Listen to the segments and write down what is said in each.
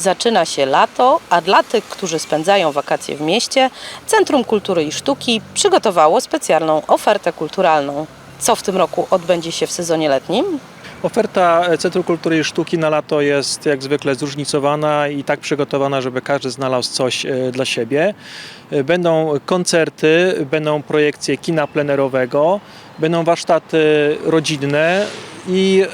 Zaczyna się lato, a dla tych, którzy spędzają wakacje w mieście, Centrum Kultury i Sztuki przygotowało specjalną ofertę kulturalną. Co w tym roku odbędzie się w sezonie letnim? Oferta Centrum Kultury i Sztuki na lato jest jak zwykle zróżnicowana i tak przygotowana, żeby każdy znalazł coś e, dla siebie. E, Będą koncerty, będą projekcje kina plenerowego, będą warsztaty rodzinne i e,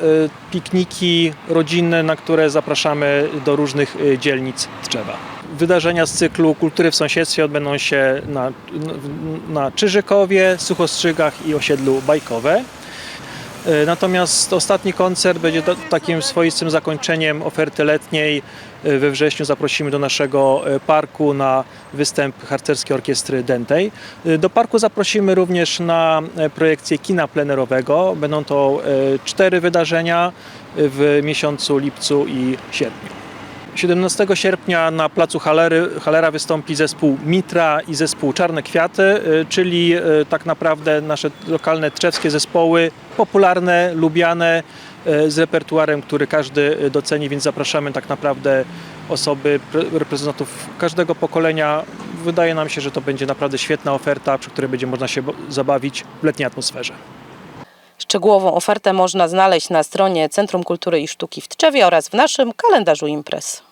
pikniki rodzinne, na które zapraszamy do różnych e, dzielnic Tczewa. Wydarzenia z cyklu Kultury w sąsiedztwie odbędą się na, na Czyżykowie, Suchostrzygach i osiedlu Bajkowe. E, Natomiast ostatni koncert będzie takim swoistym zakończeniem oferty letniej. E, We wrześniu zaprosimy do naszego e, parku na występ harcerskiej orkiestry Dentej. Do parku zaprosimy również na projekcję kina plenerowego. Będą to cztery wydarzenia w miesiącu lipcu i sierpniu. 17 sierpnia na placu Halery, Halera wystąpi zespół Mitra i zespół Czarne Kwiaty, y, czyli y, tak naprawdę nasze lokalne trzewskie zespoły, popularne, lubiane, y, z repertuarem, który każdy doceni, więc zapraszamy tak naprawdę osoby, pre- reprezentantów każdego pokolenia. Wydaje nam się, że to będzie naprawdę świetna oferta, przy której będzie można się zabawić w letniej atmosferze. Szczegółową ofertę można znaleźć na stronie Centrum Kultury i Sztuki w Tczewie oraz w naszym kalendarzu imprez.